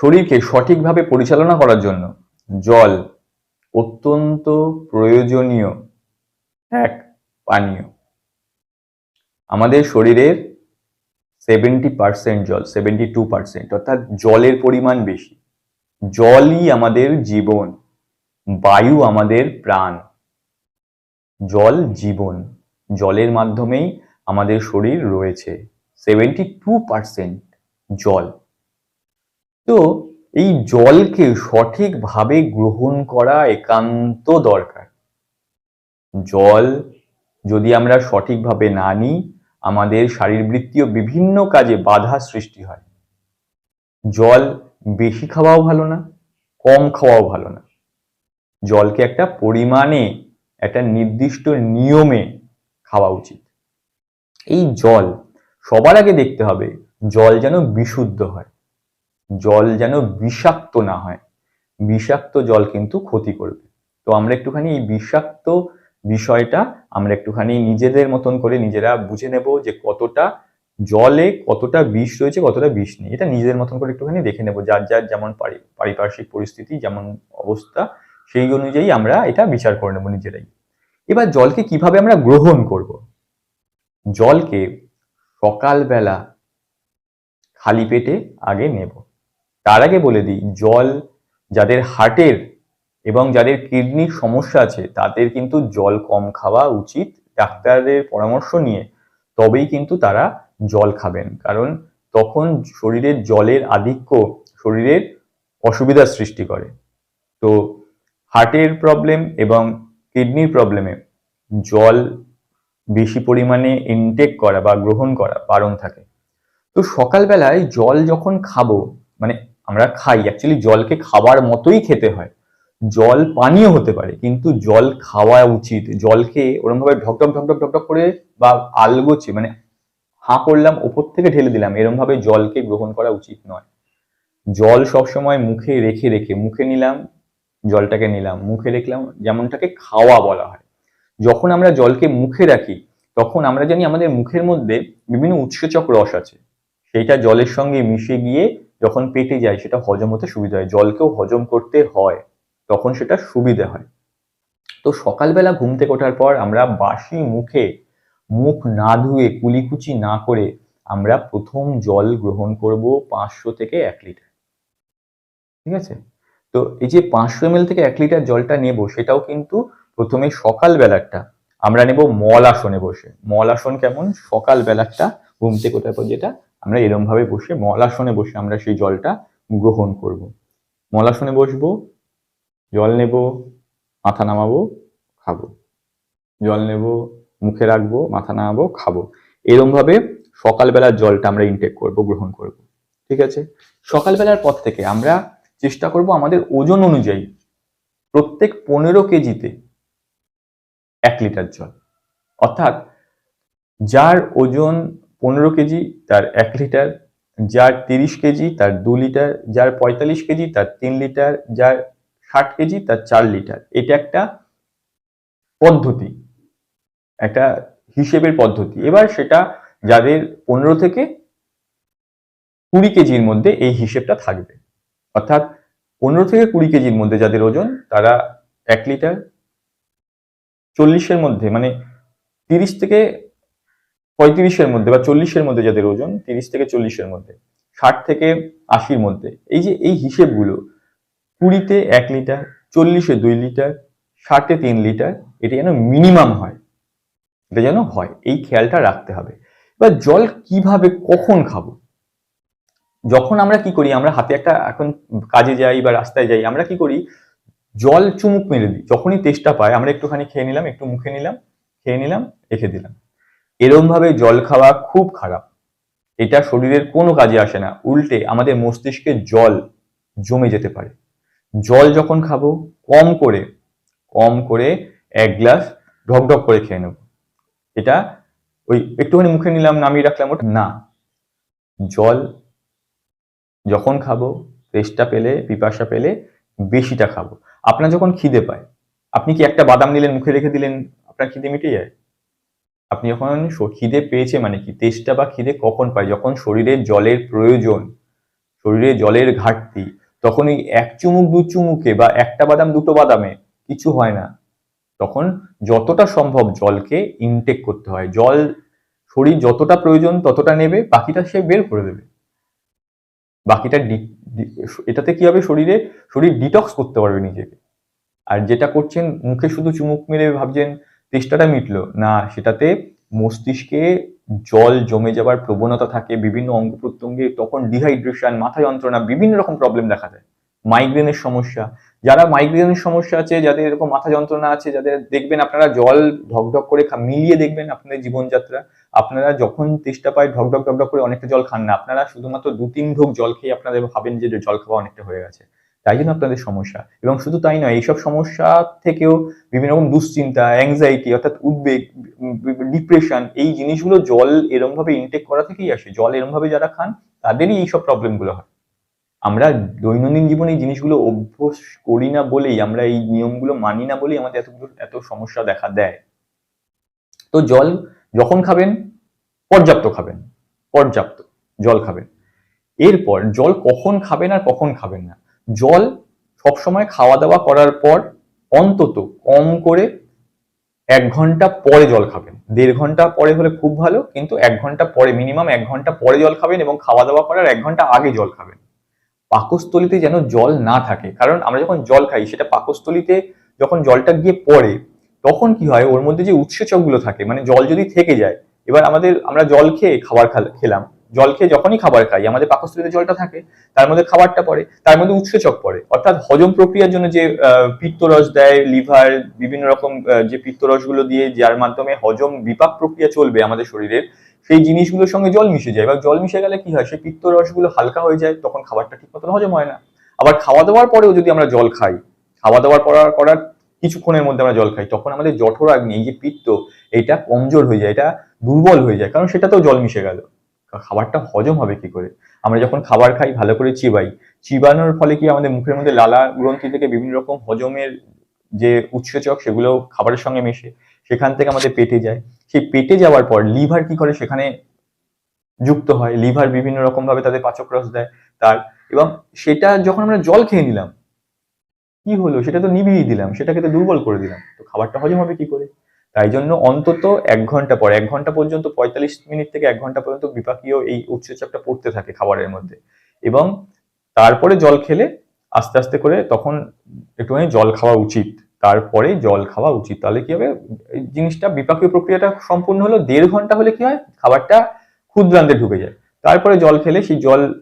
শরীরকে সঠিকভাবে পরিচালনা করার জন্য জল অত্যন্ত প্রয়োজনীয় এক পানীয়। আমাদের শরীরের সেভেন্টি পার্সেন্ট জল সেভেন্টি টু পার্সেন্ট অর্থাৎ জলের পরিমাণ বেশি। জলই আমাদের জীবন, বায়ু আমাদের প্রাণ। জল জীবন, জলের মাধ্যমেই আমাদের শরীর রয়েছে। সেভেন্টি টু পার্সেন্ট জল। তো এই জলকে সঠিকভাবে গ্রহণ করা একান্ত দরকার। জল যদি আমরা সঠিকভাবে না নিই, আমাদের শারীরবৃত্তীয় বিভিন্ন কাজে বাধা সৃষ্টি হয়। জল বেশি খাওয়াও ভালো না, কম খাওয়াও ভালো না। জলকে একটা পরিমাণে, একটা নির্দিষ্ট নিয়মে খাওয়া উচিত। এই জল, সবার আগে দেখতে হবে, জল যেন বিশুদ্ধ হয়। জল যেন বিষাক্ত না হয়। বিষাক্ত জল কিন্তু ক্ষতি করবে। তো আমরা একটুখানি এই বিষাক্ত বিষয়টা আমরা একটুখানি নিজেদের মতন করে নিজেরা বুঝে নেব যে কতটা জলে কতটা বিষ রয়েছে, কতটা বিষ নেই। এটা নিজেদের মতন করে একটুখানি দেখে নেব, যার যার যেমন পারি- পারিপার্শ্বিক পরিস্থিতি, যেমন অবস্থা, সেই অনুযায়ী আমরা এটা বিচার করে নেব নিজেরাই। এবার জলকে কীভাবে আমরা গ্রহণ করব? জলকে সকালবেলা খালি পেটে আগে নেব। তার আগে বলে দিই, জল যাদের হার্টের এবং যাদের কিডনির সমস্যা আছে, তাদের কিন্তু জল কম খাওয়া উচিত। ডাক্তারের পরামর্শ নিয়ে তবেই কিন্তু তারা জল খাবেন। কারণ তখন শরীরের জলের আধিক্য শরীরের অসুবিধার সৃষ্টি করে। তো হার্টের প্রবলেম এবং কিডনির প্রবলেমে জল বেশি পরিমাণে ইনটেক করা বা গ্রহণ করা বারণ থাকে। তো সকালবেলায় জল যখন খাব মানে আমরা খাই। অ্যাকচুয়ালি জলকে খাবার মতোই খেতে হয়। জল পানীয় হতে পারে, কিন্তু জল খাওয়া উচিত। জলকে ওরকম ভাবে ঢকঢক ঢকঢক ঢকঢক করে বা আলগোছে মানে হাঁ করলাম, ওপর থেকে ঢেলে দিলাম এরকম ভাবে জলকে গ্রহণ করা উচিত নয়। জল সবসময় মুখে রেখে রেখে, মুখে নিলাম, জলটাকে নিলাম, মুখে রেখলাম, যেমনটাকে খাওয়া বলা হয়। যখন আমরা জলকে মুখে রাখি, তখন আমরা জানি আমাদের মুখের মধ্যে বিভিন্ন উৎসেচক রস আছে। সেইটা জলের সঙ্গে মিশে গিয়ে যখন পেটে যায়, সেটা হজম হতে সুবিধা হয়। জলকেও হজম করতে হয়, তখন সেটা সুবিধে হয়। তো সকালবেলা ঘুম থেকে ওঠার পর আমরা বাসি মুখে মুখ না ধুয়ে, কুলিকুচি না করে আমরা প্রথম জল গ্রহণ করব পাঁচশো থেকে এক লিটার। ঠিক আছে? তো এই যে পাঁচশো এম থেকে এক লিটার জলটা নেব, সেটাও কিন্তু প্রথমে সকালবেলাটা আমরা নেব মল আসনে বসে। মল আসন কেমন? সকালবেলাটা ঘুম থেকে ওঠার পর যেটা আমরা এরম ভাবে বসে মল আসনে বসে আমরা সেই জলটা গ্রহণ করব। মল আসনে বসবো, জল নেব, মাথা নামাবো, খাব। জল নেব, মুখে রাখব, মাথা নামাবো, খাব। এরম ভাবে সকালবেলার জলটা আমরা ইনটেক করব, গ্রহণ করব। ঠিক আছে? সকালবেলার পর থেকে আমরা চেষ্টা করব আমাদের ওজন অনুযায়ী প্রত্যেক পনেরো কেজিতে এক লিটার জল। অর্থাৎ যার ওজন পনেরো কেজি, তার এক লিটার, যার তিরিশ কেজি, তার দু লিটার, যার পঁয়তাল্লিশ কেজি, তার তিন লিটার, যার ষাট কেজি, তার চার লিটার। এটা একটা পদ্ধতি, একটা হিসেবের পদ্ধতি। এবার সেটা যাদের পনেরো থেকে কুড়ি কেজির মধ্যে এই হিসেবটা থাকবে। অর্থাৎ পনেরো থেকে কুড়ি কেজির মধ্যে যাদের ওজন, তারা এক লিটার, চল্লিশের মধ্যে মানে তিরিশ থেকে পঁয়ত্রিশের মধ্যে বা চল্লিশের মধ্যে যাদের ওজন, তিরিশ থেকে চল্লিশের মধ্যে, ষাট থেকে আশির মধ্যে, এই যে এই হিসেবগুলো, কুড়িতে এক লিটার, চল্লিশে দুই লিটার, ষাটে তিন লিটার, এটা যেন মিনিমাম হয়। এটা যেন হয়, এই খেয়ালটা রাখতে হবে। এবার জল কীভাবে কখন খাব? যখন আমরা কি করি, আমরা হাতে একটা এখন কাজে যাই বা রাস্তায় যাই, আমরা কি করি, জল চুমুক মেরে দিই। যখনই তেষ্টা পায়, আমরা একটুখানি খেয়ে নিলাম, একটু মুখে নিলাম, খেয়ে নিলাম, রেখে দিলাম। এরম ভাবে জল খাওয়া খুব খারাপ। এটা শরীরের কোনো কাজে আসে না। উল্টে আমাদের মস্তিষ্কে জল জমে যেতে পারে। জল যখন খাব, কম করে কম করে এক গ্লাস ঢকঢক করে খেয়ে নেব। এটা ওই একটুখানি মুখে নিলাম, নামিয়ে রাখলাম ওটা। না। জল যখন খাব, তেষ্টা পেলে, পিপাসা পেলে বেশিটা খাব। আপনার যখন খিদে পায়, আপনি কি একটা বাদাম নিলেন, মুখে রেখে দিলেন, আপনার খিদে মিটে যায়? আপনি যখন খিদে পেয়েছে মানে কি? তেষ্টা বা খিদে কখন পায়? যখন শরীরে জলের প্রয়োজন, শরীরে জলের ঘাটতি তখন এক চুমুক, দু চুমুকে বা একটা বাদাম, দুটো বাদামে কিছু হয় না। তখন যতটা সম্ভব জলকে ইনটেক করতে হয়। জল, শরীর যতটা প্রয়োজন ততটা নেবে, বাকিটা সে বের করে দেবে। বাকিটা এটাতে কি হবে? শরীরে, শরীর ডিটক্স করতে পারবে নিজেকে। আর যেটা করছেন, মুখে শুধু চুমুক মেরে ভাবছেন তেষ্টাটা মিটলো। না, সেটাতে মস্তিষ্কে জল জমে যাবার প্রবণতা থাকে, বিভিন্ন অঙ্গ প্রত্যঙ্গে তখন ডিহাইড্রেশন মাথা যন্ত্রণা, বিভিন্ন রকম প্রবলেম দেখা যায় মাইগ্রেনের সমস্যা। যারা মাইগ্রেনের সমস্যা আছে, যাদের এরকম মাথা যন্ত্রণা আছে, যাদের দেখবেন আপনারা জল ঢকঢক করে মিলিয়ে দেখবেন আপনাদের জীবনযাত্রা। আপনারা যখন তেষ্টা পায় ঢকঢক ঢকঢক করে অনেকটা জল খান না। আপনারা শুধুমাত্র দু তিন ঢোক জল খেয়ে আপনাদের ভাবেন যে জল খাওয়া অনেকটা হয়ে গেছে। তাই জন্য আপনাদের সমস্যা। এবং শুধু তাই নয়, এইসব সমস্যা থেকেও বিভিন্ন রকম দুশ্চিন্তা অ্যাংজাইটি অর্থাৎ উদ্বেগ ডিপ্রেশন এই জিনিসগুলো জল এরম ভাবে ইনটেক করা থেকেই আসে। জল এরম ভাবে যারা খান, তাদেরই এইসব প্রবলেমগুলো হয়। আমরা দৈনন্দিন জীবনে এই জিনিসগুলো অভ্যাস করি না বলেই, আমরা এই নিয়মগুলো মানি না বলেই আমাদের এতগুলো, এত সমস্যা দেখা দেয়। তো জল যখন খাবেন, পর্যাপ্ত খাবেন। পর্যাপ্ত জল খাবেন। এরপর জল কখন খাবেন আর কখন খাবেন না? জল সবসময় খাওয়া দাওয়া করার পর অন্তত কম করে এক ঘণ্টা পরে জল খাবেন। দেড় ঘণ্টা পরে হলে খুব ভালো, কিন্তু এক ঘণ্টা পরে মিনিমাম এক ঘণ্টা পরে জল খাবেন এবং খাওয়া দাওয়া করার এক ঘণ্টা আগে জল খাবেন। পাকস্থলিতে যেন জল না থাকে, কারণ আমরা যখন জল খাই, সেটা পাকস্থলিতে যখন জলটা গিয়ে পড়ে, তখন কি হয়, ওর মধ্যে যে উৎসেচকগুলো থাকে মানে জল যদি থেকে যায়, এবার আমাদের, আমরা জল খেয়ে খাবার খাল- খেলাম জল খেয়ে যখনই খাবার খাই, আমাদের পাকস্থলিতে জলটা থাকে, তার মধ্যে খাবারটা পড়ে, তার মধ্যে উৎসেচক পড়ে। অর্থাৎ হজম প্রক্রিয়ার জন্য যে পিত্তরস দেয়, লিভার, বিভিন্ন রকম যে পিত্তরসগুলো দিয়ে, যার মাধ্যমে হজম বিপাক প্রক্রিয়া চলবে আমাদের শরীরের, সেই জিনিসগুলোর সঙ্গে জল মিশে যায়। এবার জল মিশে গেলে কি হয়? সেই পিত্তরসগুলো হালকা হয়ে যায়, তখন খাবারটা ঠিক মতন হজম হয় না। আবার খাওয়া দাওয়ার পরেও যদি আমরা জল খাই, খাওয়া দাওয়ার করার করার কিছুক্ষণের মধ্যে আমরা জল খাই, তখন আমাদের জঠরাগ্নি, এই যে পিত্ত, এটা কমজোর হয়ে যায়, এটা দুর্বল হয়ে যায়, কারণ সেটাতেও জল মিশে গেল। খাবারটা হজম হবে কি করে? আমরা যখন খাবার খাই, ভালো করে চিবাই, চিবানোর ফলে কি আমাদের মুখের মধ্যে লালা গ্রন্থি থেকে বিভিন্ন রকম হজমের যে উৎসেচক সেগুলো খাবারের সঙ্গে মেশে সেখান থেকে আমাদের পেটে যায়। সেই পেটে যাওয়ার পর লিভার কি করে? সেখানে যুক্ত হয়। লিভার বিভিন্ন রকম ভাবে তাদের পাচক রস দেয় তার এবং সেটা যখন আমরা জল খেয়ে নিলাম, কি হলো? সেটা তো নিভিয়ে দিলাম, সেটাকে তো দুর্বল করে দিলাম। তো খাবারটা হজম হবে কি করে? তাই জন্য অন্তত এক ঘণ্টা পর, এক ঘণ্টা পর্যন্ত, পঁয়তাল্লিশ মিনিট থেকে এক ঘণ্টা পর্যন্ত বিপাকীয় এই উৎসেচকটা পড়তে থাকে খাবারের মধ্যে। এবং তারপরে জল খেলে আস্তে আস্তে করে তখন একটুখানি জল খাওয়া উচিত। তারপরে জল খাওয়া উচিত। তাহলে কি হবে? জিনিসটা বিপাকীয় প্রক্রিয়াটা সম্পূর্ণ হলো দেড় ঘণ্টা হলে কি হয়? খাবারটা ক্ষুদ্রান্তে ঢুকে যায়। তারপরে জল খেলে সেই জল,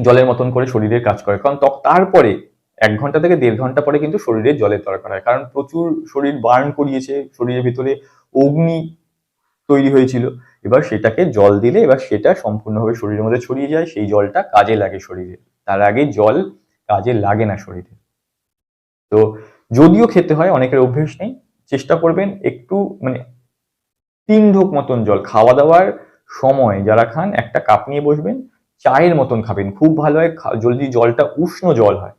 জলের মতন করে শরীরের কাজ করে। কারণ তারপরে এক ঘণ্টা থেকে দেড় ঘণ্টা পরে কিন্তু শরীরের জলের দরকার হয়। কারণ প্রচুর শরীর বার্ন করিয়েছে, শরীরের ভিতরে অগ্নি তৈরি হয়েছিল। এবার সেটাকে জল দিলে, এবার সেটা সম্পূর্ণভাবে শরীরের মধ্যে ছড়িয়ে যায়, সেই জলটা কাজে লাগে শরীরে। তার আগে জল কাজে লাগে না শরীরে। তো যদিও খেতে হয়, অনেকের অভ্যেস নেই, চেষ্টা করবেন একটু মানে তিন ঢোক মতন জল। খাওয়া দাওয়ার সময় যারা খান, একটা কাপ নিয়ে বসবেন, চায়ের মতন খাবেন। খুব ভালো হয় যদি জলটা উষ্ণ জল হয়।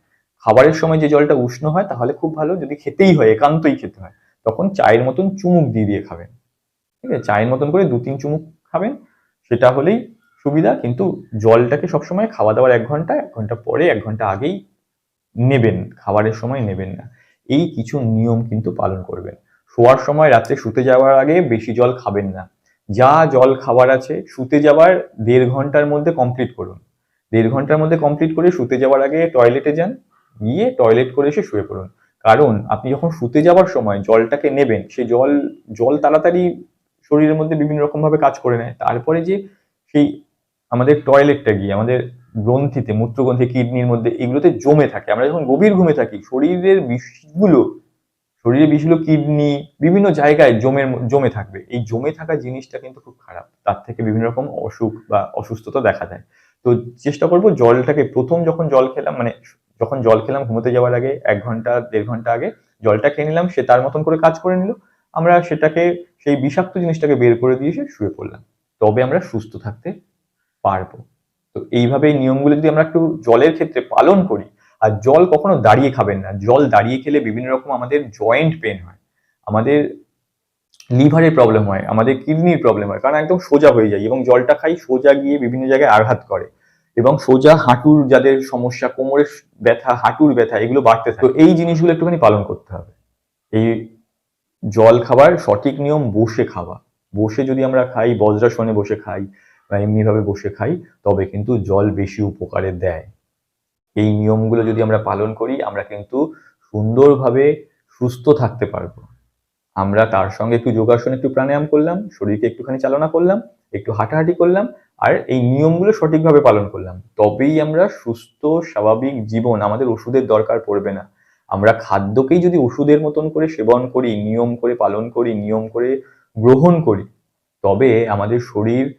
খাবারের সময় যে জলটা উষ্ণ হয়, তাহলে খুব ভালো। যদি খেতেই হয়, একান্তই খেতে হয়, তখন চায়ের মতন চুমুক দিয়ে দিয়ে খাবেন। ঠিক আছে? চায়ের মতন করে দু তিন চুমুক খাবেন, সেটা হলেই সুবিধা। কিন্তু জলটাকে সবসময় খাওয়া দাওয়ার এক ঘণ্টা এক ঘণ্টা পরে, এক ঘণ্টা আগেই নেবেন, খাবারের সময় নেবেন না। এই কিছু নিয়ম কিন্তু পালন করবেন। শোয়ার সময় রাত্রে শুতে যাওয়ার আগে বেশি জল খাবেন না। যা জল খাবার আছে, শুতে যাওয়ার দেড় ঘণ্টার মধ্যে কমপ্লিট করুন। দেড় ঘণ্টার মধ্যে কমপ্লিট করে শুতে যাওয়ার আগে টয়লেটে যান। গিয়ে টয়লেট করে এসে শুয়ে পড়ুন। কারণ আপনি যখন শুতে যাওয়ার সময় জলটাকে নেবেন, সেই জল জল তাড়াতাড়ি শরীরের মধ্যে বিভিন্ন রকম ভাবে কাজ করে নেয়। তারপরে যে সেই আমাদের টয়লেটটা গিয়ে, আমাদের গ্রন্থিতে মূত্রগ্রন্থি কিডনির মধ্যে, এগুলোতে জমে থাকে। আমরা যখন গভীর ঘুমে থাকি, শরীরের বিষগুলো, শরীরে বিষগুলো, কিডনি, বিভিন্ন জায়গায় জমে জমে থাকবে। এই জমে থাকা জিনিসটা কিন্তু খুব খারাপ। তার থেকে বিভিন্ন রকম অসুখ বা অসুস্থতা দেখা দেয়। তো চেষ্টা করব জলটাকে, প্রথম যখন জল খেলাম মানে যখন জল খেলাম, ঘুমোতে যাওয়ার আগে এক ঘণ্টা, দেড় ঘণ্টা আগে জলটা খেয়ে নিলাম, সে তার মতন করে কাজ করে নিল। আমরা সেটাকে, সেই বিষাক্ত জিনিসটাকে বের করে দিয়ে এসে শুয়ে পড়লাম। তবে আমরা সুস্থ থাকতে পারব। তো এইভাবে এই নিয়মগুলো যদি আমরা একটু জলের ক্ষেত্রে পালন করি, আর জল কখনো দাঁড়িয়ে খাবেন না। জল দাঁড়িয়ে খেলে বিভিন্ন রকম আমাদের জয়েন্ট পেন হয়। আমাদের লিভারের প্রবলেম হয়, আমাদের কিডনির প্রবলেম হয়, কারণ একদম সোজা হয়ে যায় এবং জলটা খাই, সোজা গিয়ে বিভিন্ন জায়গায় আঘাত করে। এবং সোজা হাঁটুর যাদের সমস্যা, কোমরের ব্যথা, হাঁটুর ব্যথা, এগুলো বাড়তে থাকে। তো এই জিনিসগুলো একটুখানি পালন করতে হবে। এই জল খাবার সঠিক নিয়ম বসে খাওয়া। বসে যদি আমরা খাই, বজ্রাসনে বসে খাই বা এমনিভাবে বসে খাই, তবে কিন্তু জল বেশি উপকারে দেয়। এই নিয়মগুলো যদি আমরা পালন করি, আমরা কিন্তু সুন্দরভাবে সুস্থ থাকতে পারব। আমরা তার সঙ্গে একটু যোগাসন, একটু প্রাণায়াম করলাম, শরীরকে একটুখানি চালনা করলাম, একটু হাঁটাহাঁটি করলাম আর এই নিয়মগুলো সঠিকভাবে পালন করলাম। তবেই আমরা সুস্থ, স্বাভাবিক জীবন, আমাদের ওষুধের দরকার পড়বে না। আমরা খাদ্যকেই যদি ওষুধের মতন করে সেবন করি, নিয়ম করে পালন করি, নিয়ম করে গ্রহণ করি, তবে আমাদের শরীর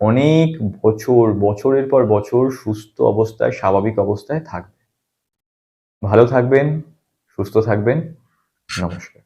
অনেক বছর, বছরের পর বছর সুস্থ অবস্থায়, স্বাভাবিক অবস্থায় থাকবে। ভালো থাকবেন, সুস্থ থাকবেন। নমস্কার।